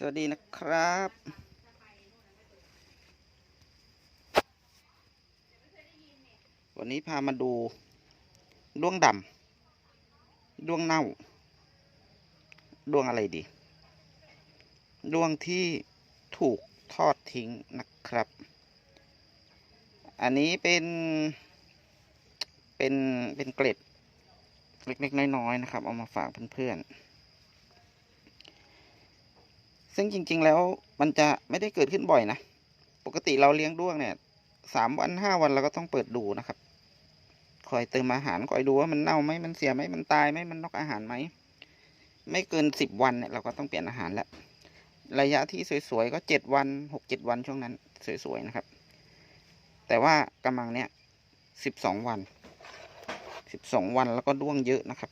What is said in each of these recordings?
สวัสดีนะครับวันนี้พามาดูด้วงดำด้วงเน่าด้วงอะไรดีด้วงที่ถูกทอดทิ้งนะครับ อันนี้เป็น เป็นเป็นเกล็ดเล็กๆน้อยๆนะครับ เอามาฝากเพื่อนๆ ซึ่งจริง ๆ แล้วมันจะไม่ได้เกิดขึ้นบ่อยนะ ปกติเราเลี้ยงด้วงเนี่ยสามวันห้าวันเราก็ต้องเปิดดูนะครับ คอยเติมอาหารคอยดูว่ามันเน่าไหมมันเสียไหมมันตายไหมมันนอกอาหารไหม ไม่เกินสิบวันเนี่ยเราก็ต้องเปลี่ยนอาหารแล้วระยะที่สวยๆก็เจ็ดวันหกเจ็ดวันช่วงนั้น สวยๆนะครับ แต่ว่ากำลังเนี้ยสิบสองวันสิบสองวันแล้วก็ด้วงเยอะนะครับ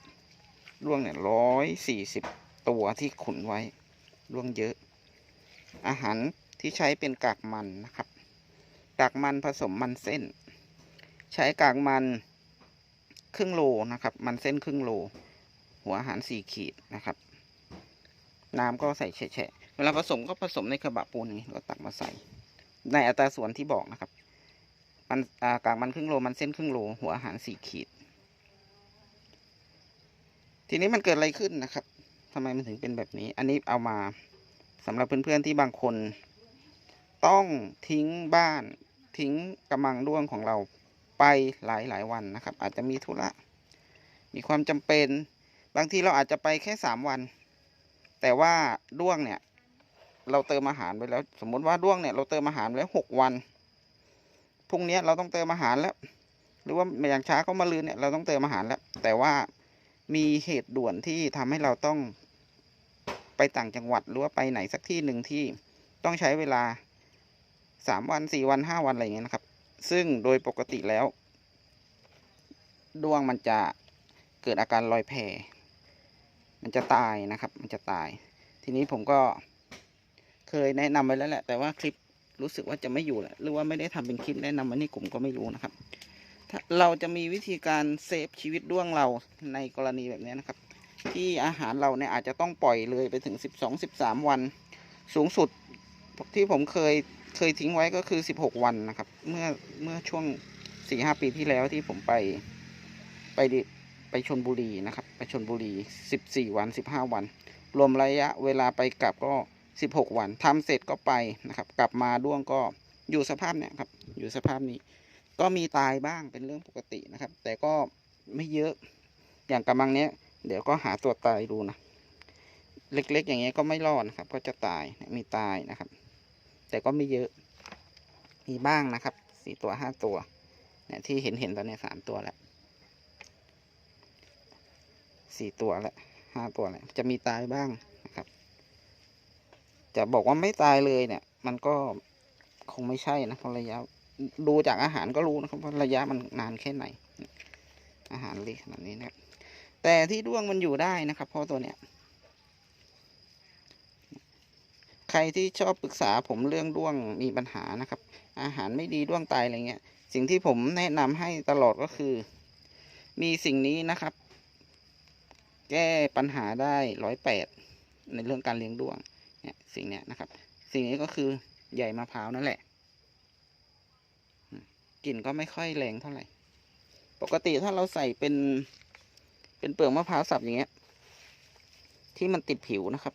ด้วงเนี่ยร้อยสี่สิบตัวที่ขุนไว้ ร่วงเยอะ อาหารที่ใช้เป็นกากมันนะครับ กากมันผสมมันเส้น ใช้กากมันครึ่งโลนะครับ มันเส้นครึ่งโล หัวอาหารสี่ขีดนะครับ น้ำก็ใส่แฉะเวลาผสมก็ผสมในกระบะปูนนี้ก็ตักมาใส่ ในอัตราส่วนที่บอกนะครับ มันอ่ากากมันครึ่งโล มันเส้นครึ่งโล หัวอาหารสี่ขีด ทีนี้มันเกิดอะไรขึ้นนะครับ ทำไมมันถึงเป็นแบบนี้ อันนี้เอามาสำหรับเพื่อนๆที่บางคน ต้องทิ้งบ้านทิ้งกระมังด้วงของเราไปหลายๆวันนะครับ อาจจะมีธุระมีความจำเป็น บางทีเราอาจจะไปแค่สามวัน แต่ว่าด้วงเนี่ย เราเติมอาหารไปแล้ว สมมติว่าด้วงเนี่ยเราเติมอาหารไว้หกวันพรุ่งนี้เราต้องเติมอาหารแล้ว หรือว่าอย่างช้าก็มาลืนเนี่ยเราต้องเติมอาหารแล้ว แต่ว่ามีเหตุด่วนที่ทำให้เราต้อง ไปต่างจังหวัดหรือว่าไปไหนสักที่หนึ่งที่ต้องใช้เวลาสามวันสี่วันห้าวันอะไรอย่างเงี้ยนะครับ ซึ่งโดยปกติแล้วดวงมันจะเกิดอาการลอยแพมันจะตายนะครับ มันจะตาย ทีนี้ผมก็เคยแนะนำไปแล้วแหละ แต่ว่าคลิปรู้สึกว่าจะไม่อยู่แหละหรือว่าไม่ได้ทำเป็นคลิปแนะนำไว้ในกลุ่มก็ไม่รู้นะครับถ้าเราจะมีวิธีการเซฟชีวิตด้วงเราในกรณีแบบนี้นะครับ ที่อาหารเราเนี่ยอาจจะต้องปล่อยเลยไปถึงสิบสองสิบสามวัน สูงสุดที่ผมเคยเคยทิ้งไว้ก็คือสิบหกวันนะครับ เมื่อเมื่อช่วงสี่ห้าปีที่แล้วที่ผมไปไปดิไปชนบุรีนะครับ ไปชนบุรีสิบสี่วันสิบห้าวัน รวมระยะเวลาไปกลับก็สิบหกวันทำเสร็จก็ไปนะครับ กลับมาด้วงก็อยู่สภาพเนี่ยครับ อยู่สภาพนี้ ก็มีตายบ้างเป็นเรื่องปกตินะครับ แต่ก็ไม่เยอะอย่างกำลังเนี้ย เดี๋ยวก็หาตัวตายดูนะ เล็กๆ อย่างเงี้ยก็ไม่รอดนะครับ ก็จะตายมีตายนะครับ แต่ก็ไม่เยอะ มีบ้างนะครับสี่ตัวห้าตัวเนี่ยที่เห็นเห็นตอนนี้สามตัวแล้วสี่ตัวแล้วห้าตัวแล้วจะมีตายบ้างนะครับ จะบอกว่าไม่ตายเลยเนี่ย มันก็คงไม่ใช่นะเพราะระยะดูจากอาหารก็รู้นะครับว่าระยะมันนานแค่ไหน อาหารเล็กขนาดนี้นะครับ แต่ที่ด้วงมันอยู่ได้นะครับเพราะตัวเนี้ย ใครที่ชอบปรึกษาผมเรื่องด้วงมีปัญหานะครับ อาหารไม่ดีด้วงตายอะไรเงี้ย สิ่งที่ผมแนะนำให้ตลอดก็คือ มีสิ่งนี้นะครับ แก้ปัญหาได้ร้อยแปดในเรื่องการเลี้ยงด้วงเนี่ยสิ่งเนี้ยนะครับ สิ่งนี้ก็คือใหญ่มะพร้าวนั่นแหละกลิ่นก็ไม่ค่อยแรงเท่าไหร่ ปกติถ้าเราใส่เป็น เป็นเปลือกมะพร้าวสับอย่างเงี้ย ที่มันติดผิวนะครับ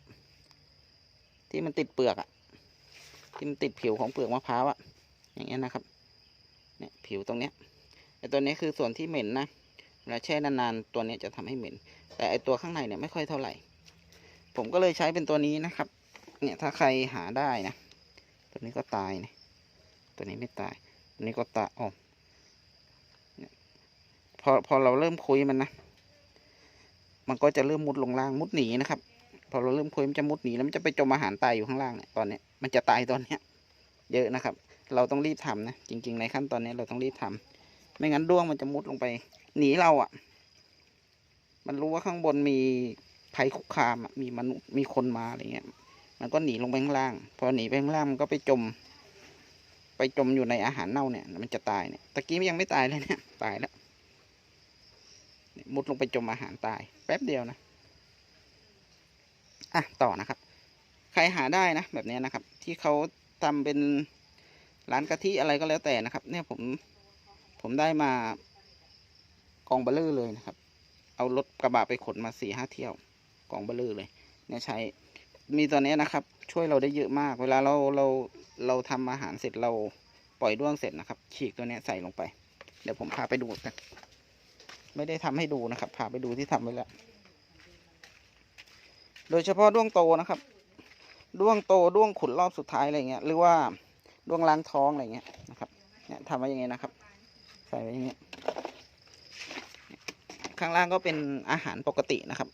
ที่มันติดเปลือกอะที่มันติดผิวของเปลือกมะพร้าวอะอย่างเงี้ยนะครับ เนี่ยผิวตรงเนี้ยไอตัวนี้คือส่วนที่เหม็นนะเวลาแช่นานๆตัวนี้จะทำให้เหม็น แต่ไอตัวข้างในเนี่ยไม่ค่อยเท่าไหร่ ผมก็เลยใช้เป็นตัวนี้นะครับ เนี่ยถ้าใครหาได้นะ ตัวนี้ก็ตายนะตัวนี้ไม่ตาย ตัวนี้ก็ตายอ๋อเนี่ยพอพอเราเริ่มคุยมันนะ มันก็จะเริ่มมุดลงล่างมุดหนีนะครับ พอเราเริ่มคุยมันจะมุดหนีแล้วมันจะไปจมอาหารตายอยู่ข้างล่างเนี่ยตอนเนี้ยมันจะตายตอนเนี้ยเยอะนะครับ เราต้องรีบทำนะจริง ๆ ในขั้นตอนนี้เราต้องรีบทำไม่งั้นด้วงมันจะมุดลงไป หนีเราอะ่ะ มันรู้ว่าข้างบนมีภัยคุกคามมีมนุษย์มีคนมาอะไรเงี้ย มันก็หนีลงไปข้างล่าง พอหนีไปข้างล่างมันก็ไปจม ไปจมอยู่ในอาหารเน่าเนี่ย มันจะตายเนี่ยตะกี้มันยังไม่ตายเลยเนี่ยตายแล้ว มุดลงไปจมอาหารตาย แป๊บเดียวนะ อะ ต่อนะครับ ใครหาได้นะ แบบเนี้ยนะครับ ที่เขาทำเป็นร้านกะทิอะไรก็แล้วแต่นะครับ เนี่ยผมผมได้มากองเบลเลอร์เลยนะครับ เอารถกระบะไปขนมาสี่ห้าเที่ยวกองเบลเลอร์เลย เนี่ยใช้มีตัวเนี้ยนะครับ ช่วยเราได้เยอะมาก เวลาเราเราเราทำอาหารเสร็จเราปล่อยด้วงเสร็จนะครับ ฉีกตัวเนี้ยใส่ลงไป เดี๋ยวผมพาไปดูกัน ไม่ได้ทำให้ดูนะครับพาไปดูที่ทำไว้แล้ว โดยเฉพาะด้วงโตนะครับ ด้วงโตด้วงขุนรอบสุดท้ายอะไรเงี้ย หรือว่าด้วงล้างท้องอะไรเงี้ยนะครับ เนี่ยทำไว้อย่างเงี้ยนะครับ ใส่ไว้อย่างเงี้ย ข้างล่างก็เป็นอาหารปกตินะครับ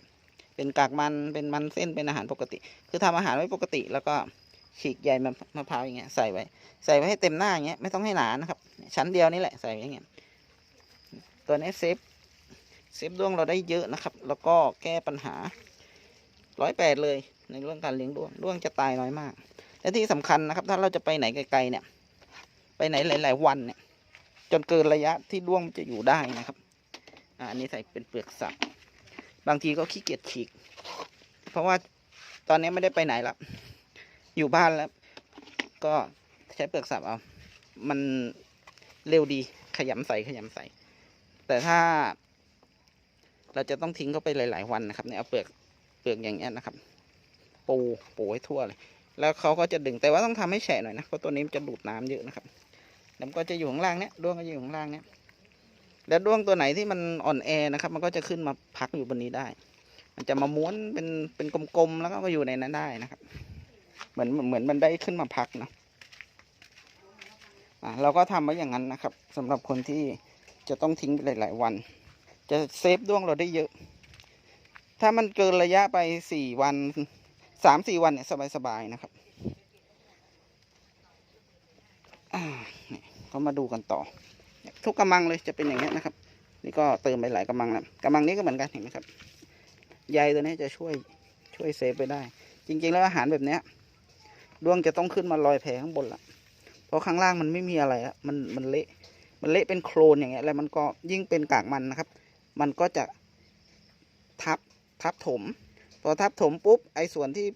เป็นกากมัน เป็นมันเส้น เป็นอาหารปกติ คือทำอาหารไว้ปกติ แล้วก็ฉีกใยมะมะพร้าวอย่างเงี้ยใส่ไว้ ใส่ไว้ให้เต็มหน้าอย่างเงี้ย ไม่ต้องให้หนานะครับ ชั้นเดียวนี่แหละใส่ไว้อย่างเงี้ย ตัวนี้เซฟ เซฟด้วงเราได้เยอะนะครับ แล้วก็แก้ปัญหาร้อยแปดเลยในเรื่องการเลี้ยงด้วงด้วงจะตายน้อยมาก และที่สำคัญนะครับ ถ้าเราจะไปไหนไกลๆเนี่ย ไปไหนหลาย ๆ วันเนี่ย จนเกินระยะที่ด้วงจะอยู่ได้นะครับอ่าอันนี้ใส่เป็นเปลือกสับบางทีก็ขี้เกียจฉีก เพราะว่าตอนนี้ไม่ได้ไปไหนละอยู่บ้านแล้ว ก็ใช้เปลือกสับเอา มันเร็วดีขยำใส่ขยำใส่ แต่ถ้า เราจะต้องทิ้งเขาไปหลาย ๆ วันนะครับเนี่ยเอาเปลือกเปลือกอย่างเงี้ยนะครับ ปูปูให้ทั่วเลย แล้วเขาก็จะดึงแต่ว่าต้องทำให้แฉะหน่อยนะเพราะตัวนี้มันจะดูดน้ำเยอะนะครับแล้วก็จะอยู่ข้างล่างเนี้ยด้วงก็อยู่ข้างล่างเนี้ยแล้วด้วงตัวไหนที่มันอ่อนแอนะครับ มันก็จะขึ้นมาพักอยู่บนนี้ได้ มันจะมาม้วนเป็นเป็นกลมๆแล้วก็อยู่ในนั้นได้นะครับ เหมือนเหมือนมันได้ขึ้นมาพักเนาะอะเราก็ทำไว้อย่างนั้นนะครับสำหรับคนที่จะต้องทิ้งไปหลาย ๆ วัน จะเซฟด้วงเราได้เยอะ ถ้ามันเกินระยะไปสี่วันสามสี่วันเนี่ยสบายๆนะครับอ่านี่ก็มาดูกันต่อ ทุกกำมังเลยจะเป็นอย่างนี้นะครับ นี่ก็เติมไปหลายกำมังแล้วกำมังนี้ก็เหมือนกันเห็นไหมครับใยตัวนี้จะช่วยช่วยเซฟไปได้ จริง ๆ แล้วอาหารแบบเนี้ยด้วงจะต้องขึ้นมาลอยแพข้างบนละเพราะข้างล่างมันไม่มีอะไรอะมันมันเละมันเละเป็นโคลนอย่างเงี้ยแล้วมันก็ยิ่งเป็นกากมันนะครับ มันก็จะทับทับถม พอทับถมปุ๊บไอ้ส่วนที่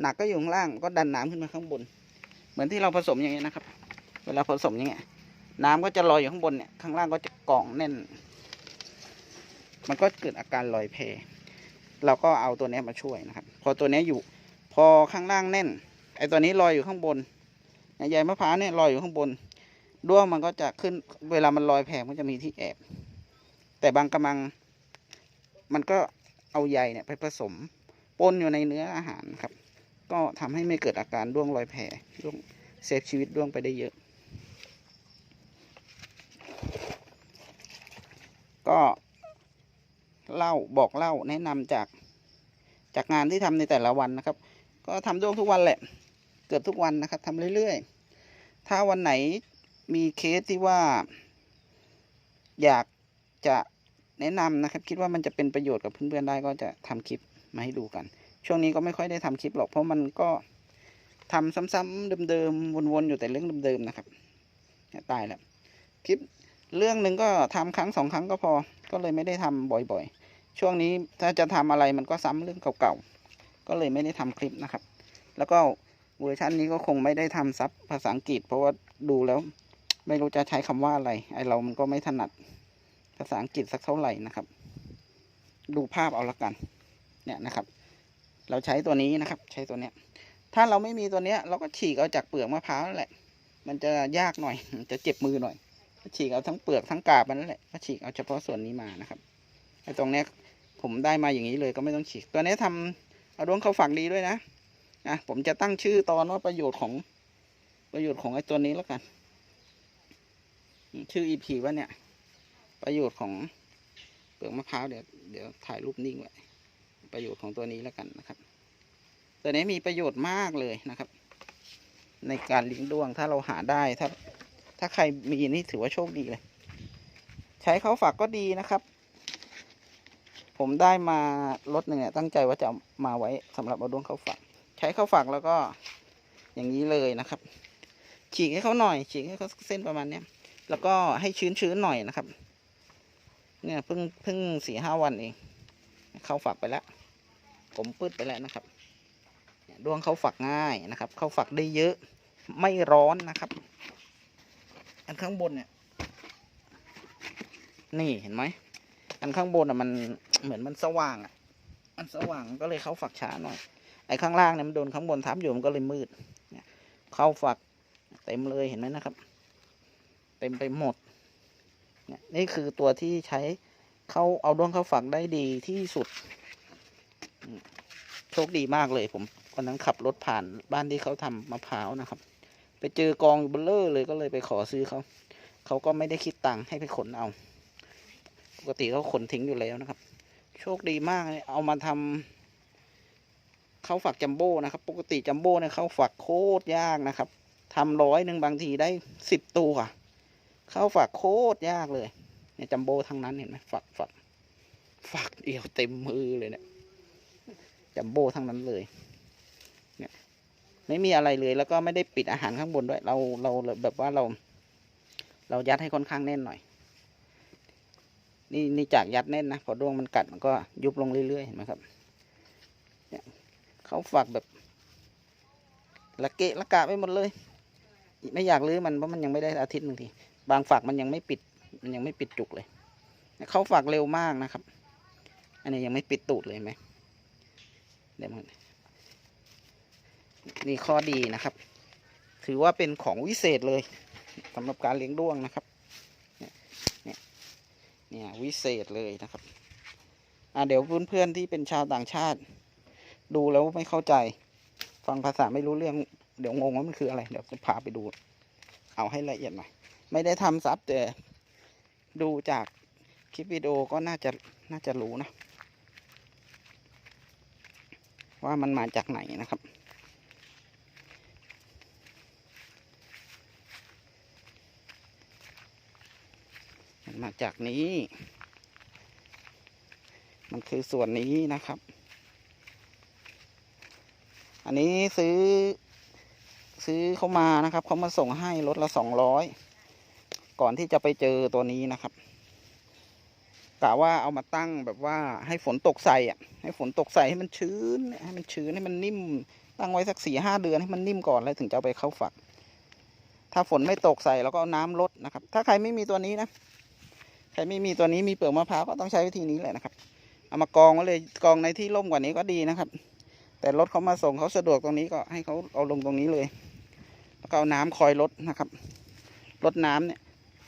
หนักก็อยู่ข้างล่างก็ดันน้ำขึ้นมาข้างบน เหมือนที่เราผสมอย่างเงี้ยนะครับ เวลาผสมอย่างเงี้ยน้ำก็จะลอยอยู่ข้างบนเนี่ยข้างล่างก็จะกล่องแน่น มันก็เกิดอาการลอยแพเราก็เอาตัวนี้มาช่วยนะครับ พอตัวนี้อยู่ พอข้างล่างแน่น ไอ้ตัวนี้ลอยอยู่ข้างบนใยมะพร้าวเนี่ยลอยอยู่ข้างบน ด้วงมันก็จะขึ้น เวลามันลอยแพมันจะมีที่แอบ แต่บางกระมัง มันก็เอาใยเนี่ยไปผสมปนอยู่ในเนื้ออาหารครับ ก็ทำให้ไม่เกิดอาการด้วงลอยแพด้วงเซฟชีวิตด้วงไปได้เยอะ ก็เล่าบอกเล่าแนะนำจากจากงานที่ทำในแต่ละวันนะครับ ก็ทำด้วงทุกวันแหละ เกือบทุกวันนะครับทำเรื่อยๆ ถ้าวันไหนมีเคสที่ว่า อยาก จะแนะนำนะครับ คิดว่ามันจะเป็นประโยชน์กับเพื่อนๆได้ก็จะทำคลิปมาให้ดูกัน ช่วงนี้ก็ไม่ค่อยได้ทำคลิปหรอกเพราะมันก็ทำซ้ำๆเดิมๆวนๆอยู่แต่เรื่องเดิมๆนะครับตายแล้วคลิปเรื่องหนึ่งก็ทำครั้งสองครั้งก็พอ ก็เลยไม่ได้ทำบ่อยๆ ช่วงนี้ถ้าจะทำอะไรมันก็ซ้ำเรื่องเก่าๆ ก็เลยไม่ได้ทำคลิปนะครับ แล้วก็เวอร์ชันนี้ก็คงไม่ได้ทำซับภาษาอังกฤษ เพราะว่าดูแล้วไม่รู้จะใช้คำว่าอะไร ไอเรามันก็ไม่ถนัด ภาษาอังกฤษสักเท่าไหร่นะครับ ดูภาพเอาละกัน เนี่ยนะครับ เราใช้ตัวนี้นะครับ ใช้ตัวเนี้ย ถ้าเราไม่มีตัวเนี้ย เราก็ฉีกเอาจากเปลือกมะพร้าวนั่นแหละ มันจะยากหน่อย จะเจ็บมือหน่อยฉีกเอาทั้งเปลือกทั้งกาบมันนั่นแหละก็ฉีกเอาเฉพาะส่วนนี้มานะครับไอ้ตรงเนี้ยผมได้มาอย่างนี้เลยก็ไม่ต้องฉีก ตัวนี้ทำเอาดวงเขาฝักดีด้วยนะอะผมจะตั้งชื่อตอนว่าประโยชน์ของประโยชน์ของไอ้ตัวนี้แล้วกัน ชื่ออีพีว่าเนี่ย ประโยชน์ของเปลือกมะพร้าวเดี๋ยวเดี๋ยวถ่ายรูปนิ่งไว้ประโยชน์ของตัวนี้แล้วกันนะครับ ตัวนี้มีประโยชน์มากเลยนะครับ ในการเลี้ยงด้วงถ้าเราหาได้ถ้าถ้าใครมีนี่ถือว่าโชคดีเลย ใช้เขาฝักก็ดีนะครับ ผมได้มารถหนึ่งเนี่ยตั้งใจว่าจะมาไว้สำหรับเอาด้วงเขาฝักใช้เขาฝักแล้วก็อย่างนี้เลยนะครับ ฉีกให้เขาหน่อย ฉีกให้เขาเส้นประมาณเนี้ยแล้วก็ให้ชื้นๆหน่อยนะครับ เนี่ยเพิ่งเพิ่งสี่ห้าวันเอง เข้าฝักไปแล้ว ผมปืดไปแล้วนะครับดวงเข้าฝักง่ายนะครับ เข้าฝักได้เยอะ ไม่ร้อนนะครับ อันข้างบนเนี่ย นี่เห็นไหม อันข้างบนอะมันเหมือนมันสว่างอะ มันสว่างก็เลยเข้าฝักช้าหน่อย ไอ้ข้างล่างเนี่ยมันโดนข้างบนทับอยู่มันก็เลยมืดเนี่ยเข้าฝักเต็มเลยเห็นไหมนะครับ เต็มไปหมด นี่คือตัวที่ใช้เข้าเอาด้วงเข้าฝักได้ดีที่สุด โชคดีมากเลยผมวันนั้นขับรถผ่านบ้านที่เขาทำมะพร้าวนะครับ ไปเจอกองเบลเลอร์เลยก็เลยไปขอซื้อเขา เขาก็ไม่ได้คิดตังค์ให้ไปขนเอา ปกติเขาขนทิ้งอยู่แล้วนะครับ โชคดีมากเลยเอามาทำข้าวฝักจัมโบ้นะครับ ปกติจัมโบ้เนี่ยข้าวฝักโคตรยากนะครับทำร้อยหนึ่งบางทีได้สิบตัว เข้าฝักโคตรยากเลยเนี่ยจัมโบ้ทั้งนั้นเห็นไหมฝักฝักฝักเดียวเต็มมือเลยเนี่ยจัมโบ้ทั้งนั้นเลย เนี่ย ไม่มีอะไรเลยแล้วก็ไม่ได้ปิดอาหารข้างบนด้วย เราเราแบบว่าเรา เรายัดให้ค่อนข้างแน่นหน่อย นี่นี่จากยัดแน่นนะพอดวงมันกัดมันก็ยุบลงเรื่อยๆเห็นไหมครับ เนี่ยเขาฝักแบบละเกะละกะไปหมดเลย ไม่อยากลื้อมันเพราะมันยังไม่ได้อาทิตย์หนึ่งที บางฝักมันยังไม่ปิด มันยังไม่ปิดจุกเลย เขาฝักเร็วมากนะครับ อันนี้ยังไม่ปิดตูดเลยไหมเดี๋ยวมันนี่ข้อดีนะครับ ถือว่าเป็นของวิเศษเลยสำหรับการเลี้ยงด้วงนะครับ เนี่ย เนี่ยเนี่ยวิเศษเลยนะครับ อ่าเดี๋ยวเพื่อนๆที่เป็นชาวต่างชาติ ดูแล้วไม่เข้าใจ ฟังภาษาไม่รู้เรื่อง เดี๋ยวงงว่ามันคืออะไร เดี๋ยวจะพาไปดู เอาให้ละเอียดหน่อย ไม่ได้ทำซับแต่ดูจากคลิปวิดีโอก็น่าจะน่าจะรู้นะ ว่ามันมาจากไหนนะครับ มันมาจากนี้ มันคือส่วนนี้นะครับ อันนี้ซื้อซื้อเขามานะครับ เขามาส่งให้รถละสองร้อย ก่อนที่จะไปเจอตัวนี้นะครับกะว่าเอามาตั้งแบบว่าให้ฝนตกใส่อะ ให้ฝนตกใส่ให้มันชื้นให้มันชื้นให้มันนิ่ม ตั้งไว้สักสี่ห้าเดือนให้มันนิ่มก่อนแล้วถึงจะเอาไปเข้าฝัก ถ้าฝนไม่ตกใส่แล้วก็เอาน้ำลดนะครับ ถ้าใครไม่มีตัวนี้นะใครไม่มีตัวนี้มีเปลือกมะพร้าวก็ต้องใช้วิธีนี้แหละนะครับ เอามากองไว้เลยกองในที่ร่มกว่านี้ก็ดีนะครับ แต่รถเขามาส่งเขาสะดวกตรงนี้ก็ให้เขาเอาลงตรงนี้เลย แล้วก็เอาน้ำคอยลดนะครับลดน้ำเนี่ย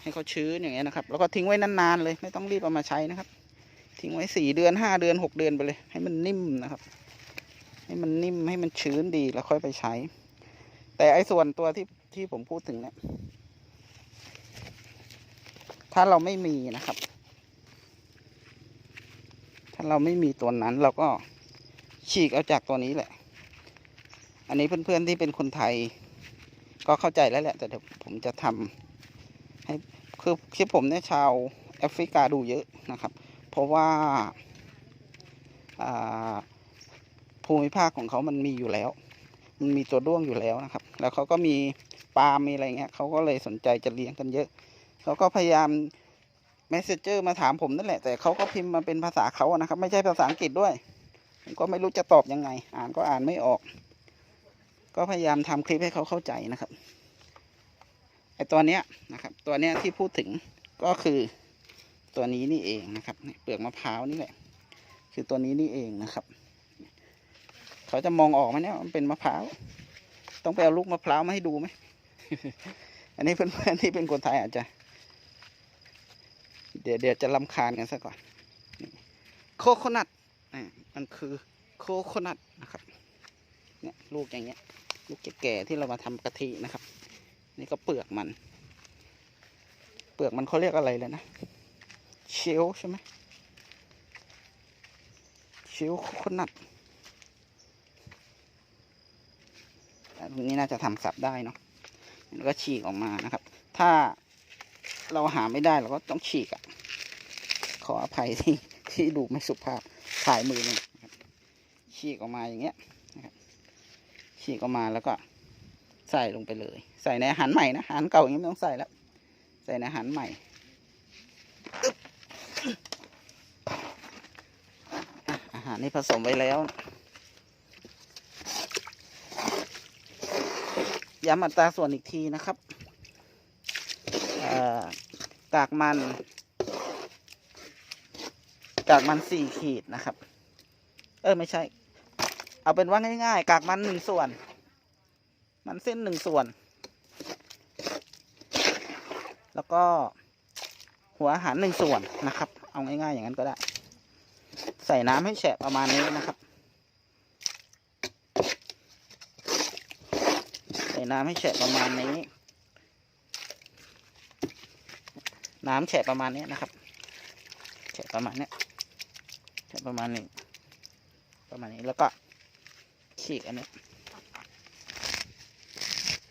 ให้เขาชื้นอย่างเงี้ยนะครับ แล้วก็ทิ้งไว้นานๆเลย ไม่ต้องรีบเอามาใช้นะครับ ทิ้งไว้สี่เดือนห้าเดือนหกเดือนไปเลย ให้มันนิ่มนะครับ ให้มันนิ่มให้มันชื้นดีแล้วค่อยไปใช้ แต่ไอ้ส่วนตัวที่ที่ผมพูดถึงเนี่ยถ้าเราไม่มีนะครับ ถ้าเราไม่มีตัวนั้นเราก็ฉีกเอาจากตัวนี้แหละ อันนี้เพื่อนๆที่เป็นคนไทย ก็เข้าใจแล้วแหละ แต่เดี๋ยวผมจะทำ ให้คือคลิปผมเนี่ยชาวแอฟริกาดูเยอะนะครับ เพราะว่าภูมิภาคของเขามันมีอยู่แล้ว มันมีตัวด้วงอยู่แล้วนะครับ แล้วเขาก็มีปล์มมีอะไรเงี้ยเขาก็เลยสนใจจะเลี้ยงกันเยอะ เขาก็พยายาม messenger มาถามผมนั่นแหละ แต่เขาก็พิมพ์มาเป็นภาษาเขานะครับ ไม่ใช่ภาษาอังกฤษด้วย ผมก็ไม่รู้จะตอบยังไง อ่านก็อ่านไม่ออก ก็พยายามทำคลิปให้เขาเข้าใจนะครับ ไอตัวเนี้ยนะครับ ตัวเนี้ยที่พูดถึงก็คือตัวนี้นี่เองนะครับเปลือกมะพร้าวนี่แหละ คือตัวนี้นี่เองนะครับ เขาจะมองออกไหมเนี่ยมันเป็นมะพร้าวต้องไปเอาลูกมะพร้าวมาให้ดูไหมอันนี้เพื่อนๆที่เป็นคนไทยอาจจะ เดี๋ยวเดี๋ยวจะลำคาญกันซะก่อนโคโคนัทอ่มันคือโคโคนัทนะครับ เนี่ยลูกอย่างเงี้ย ลูกแก่ๆที่เรามาทำกะทินะครับ นี่ก็เปลือกมัน เปลือกมันเขาเรียกอะไรเลยนะ เชลใช่ไหมเชลโคโคนัทอันนี้น่าจะทำสับได้เนาะแล้วก็ฉีกออกมานะครับ ถ้าเราหาไม่ได้เราก็ต้องฉีกอะ่ะ ขออภัยที่ที่ดูไม่สุภาพถ่ายมือเนี่ยฉีกออกมาอย่างเงี้ยนะครับฉีกออกมาแล้วก็ ใส่ลงไปเลย ใส่ในอาหารใหม่นะอาหารเก่าอย่างนี้ไม่ต้องใส่แล้ว ใส่ในอาหารใหม่อาหารนี่ผสมไว้แล้วย้ำอัตราส่วนอีกทีนะครับกากมันกากมันสี่ขีดนะครับ เออไม่ใช่ เอาเป็นว่าง่ายๆ กากมันหนึ่งส่วน มันเส้นหนึ่งส่วน แล้วก็หัวอาหารหนึ่งส่วนนะครับ เอาง่ายๆอย่างนั้นก็ได้ ใส่น้ำให้แฉะประมาณนี้นะครับ ใส่น้ำให้แฉะประมาณนี้ น้ำแฉะประมาณนี้นะครับ แฉะประมาณนี้แฉะประมาณนี้ ประมาณนี้แล้วก็ฉีกอันนี้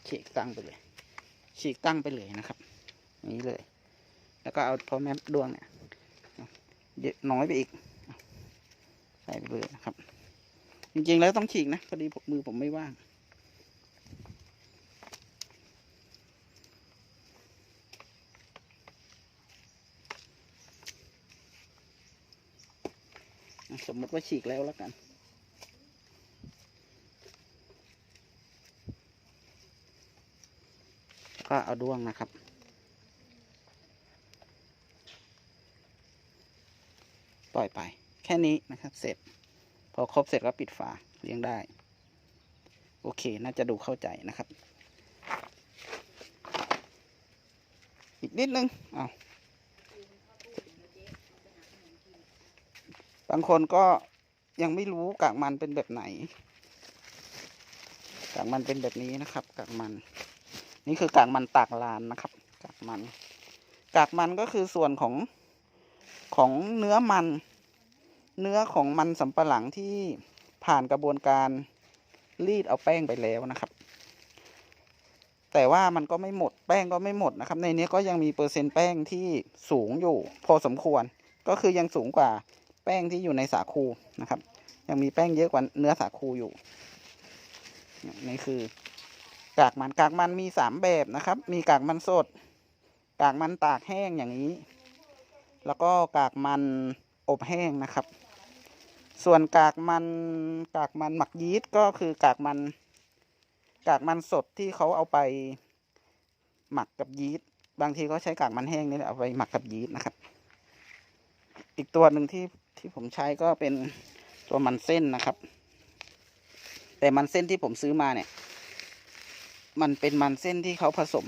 ฉีกตั้งไปเลย ฉีกตั้งไปเลยนะครับนี้เลย แล้วก็เอาพอแม่ดวงเนี่ยเยอะน้อยไปอีกใส่ไปเลยนะครับ จริงๆแล้วต้องฉีกนะพอดีมือผมไม่ว่างสมมติว่าฉีกแล้วแล้วกัน ก็เอาด้วงนะครับ ปล่อยไป แค่นี้นะครับ เสร็จ พอครบเสร็จก็ปิดฝาเลี้ยงได้ โอเค น่าจะดูเข้าใจนะครับ อีกนิดนึง เอาบางคนก็ยังไม่รู้กากมันเป็นแบบไหน กากมันเป็นแบบนี้นะครับ กากมัน นี่คือกากมันตากลานนะครับ กากมัน กากมันก็คือส่วนของของเนื้อมัน เนื้อของมันสำปะหลังที่ผ่านกระบวนการรีดเอาแป้งไปแล้วนะครับ แต่ว่ามันก็ไม่หมดแป้งก็ไม่หมดนะครับ ในนี้ก็ยังมีเปอร์เซ็นต์แป้งที่สูงอยู่ พอสมควร ก็คือยังสูงกว่าแป้งที่อยู่ในสาคูนะครับ ยังมีแป้งเยอะกว่าเนื้อสาคูอยู่ นี่คือ กากมันกากมันมีสามแบบนะครับ มีกากมันสด กากมันตากแห้งอย่างนี้ แล้วก็กากมันอบแห้งนะครับ ส่วนกากมันกากมันหมักยีสต์ก็คือกากมัน กากมันสดที่เขาเอาไปหมักกับยีสต์บางทีก็ใช้กากมันแห้งนี่แหละเอาไปหมักกับยีสต์นะครับ อีกตัวหนึ่งที่ที่ผมใช้ก็เป็นตัวมันเส้นนะครับ แต่มันเส้นที่ผมซื้อมาเนี่ย มันเป็นมันเส้นที่เขาผสม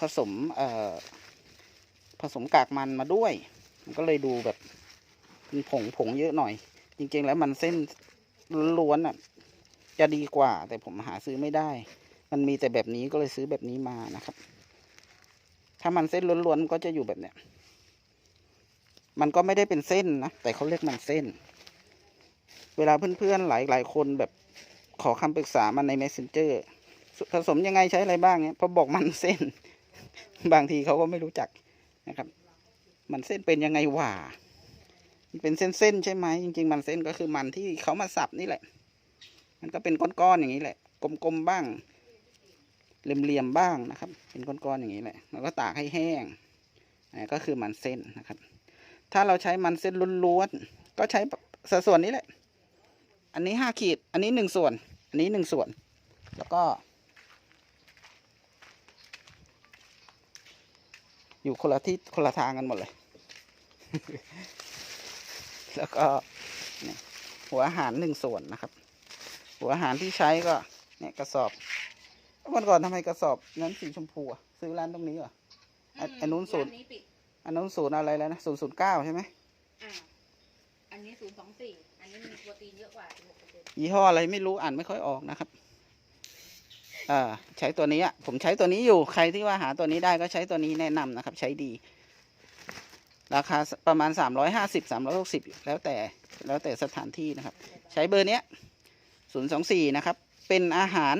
ผสมเอ่อผสมกากมันมาด้วย มันก็เลยดูแบบเป็นผงผงเยอะหน่อย จริง ๆ แล้วมันเส้นล้วนๆอะ จะดีกว่า แต่ผมหาซื้อไม่ได้ มันมีแต่แบบนี้ก็เลยซื้อแบบนี้มานะครับ ถ้ามันเส้นล้วนๆก็จะอยู่แบบเนี้ย มันก็ไม่ได้เป็นเส้นนะ แต่เขาเรียกมันเส้น เวลาเพื่อนๆหลายๆคนแบบขอคำปรึกษามาใน messenger ผสมยังไงใช้อะไรบ้างเนี่ยพอบอกมันเส้น บางทีเขาก็ไม่รู้จักนะครับ มันเส้นเป็นยังไงหว่ามันเป็นเส้นๆใช่ไหมจริง ๆ มันเส้นก็คือมันที่เขามาสับนี่แหละ มันก็เป็นก้อนๆอย่างนี้แหละ กลมๆบ้างเหลี่ยมๆบ้างนะครับ เป็นก้อนๆอย่างนี้แหละแล้วก็ตากให้แห้งนนี้ก็คือมันเส้นนะครับ ถ้าเราใช้มันเส้นล้วนๆก็ใช้สัดส่วนนี้แหละ อันนี้ห้าขีด อันนี้หนึ่งส่วน อันนี้หนึ่งส่วน แล้วก็ อยู่คนละที่คนละทางกันหมดเลย แล้วก็เนี่ยหัวอาหารหนึ่งส่วนนะครับ หัวอาหารที่ใช้ก็เนี่ยกระสอบวันก่อนทำไมกระสอบนั้นสีชมพูอะซื้อร้านตรงนี้เหรออันอันนู้นศูนย์อันนี้ปิดอันนู้นศูนย์อะไรแล้วนะศูนย์ศูนย์เก้าใช่ไหมอ่าอันนี้ศูนย์สองสี่อันนี้มีโปรตีนเยอะกว่าสิบหกเปอร์เซ็นต์ยี่ห้ออะไรไม่รู้อ่านไม่ค่อยออกนะครับ อ่าใช้ตัวนี้ผมใช้ตัวนี้อยู่ใครที่ว่าหาตัวนี้ได้ก็ใช้ตัวนี้แนะนำนะครับ ใช้ดี ราคาประมาณสามร้อยห้าสิบสามร้อยหกสิบแล้วแต่แล้วแต่สถานที่นะครับ ใช้เบอร์เนี้ยศูนย์สองสี่นะครับ เป็นอาหาร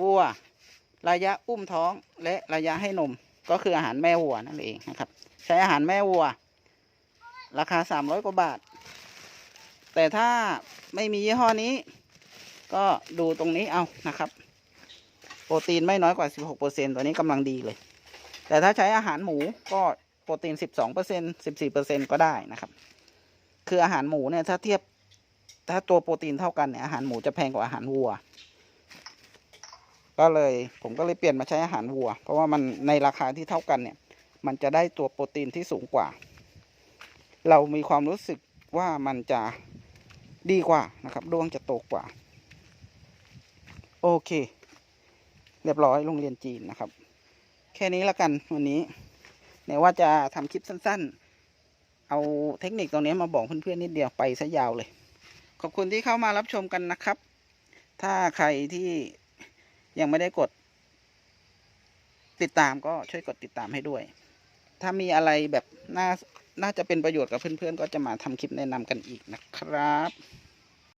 วัว ระยะอุ้มท้องและระยะให้นม ก็คืออาหารแม่วัวนั่นเองนะครับ ใช้อาหารแม่วัว ราคาสามร้อยกว่าบาท แต่ถ้าไม่มียี่ห้อนี้ ก็ดูตรงนี้เอานะครับ โปรตีนไม่น้อยกว่า 16%ตัวนี้กำลังดีเลย แต่ถ้าใช้อาหารหมูก็โปรตีน 12% 14%ก็ได้นะครับ คืออาหารหมูเนี่ยถ้าเทียบถ้าตัวโปรตีนเท่ากันเนี่ยอาหารหมูจะแพงกว่าอาหารวัว ก็เลยผมก็เลยเปลี่ยนมาใช้อาหารวัว เพราะว่ามันในราคาที่เท่ากันเนี่ย มันจะได้ตัวโปรตีนที่สูงกว่า เรามีความรู้สึกว่ามันจะดีกว่านะครับด้วงจะโตกว่า โอเค เรียบร้อยโรงเรียนจีนนะครับ แค่นี้และกันวันนี้เนี่ยว่าจะทำคลิปสั้น ๆ เอาเทคนิคตรงนี้มาบอกเพื่อนๆนิดเดียวไปซะยาวเลย ขอบคุณที่เข้ามารับชมกันนะครับ ถ้าใครที่ยังไม่ได้กด ติดตามก็ช่วยกดติดตามให้ด้วย ถ้ามีอะไรแบบน่าน่าจะเป็นประโยชน์กับเพื่อนๆ ก็จะมาทำคลิปแนะนำกันอีกนะครับ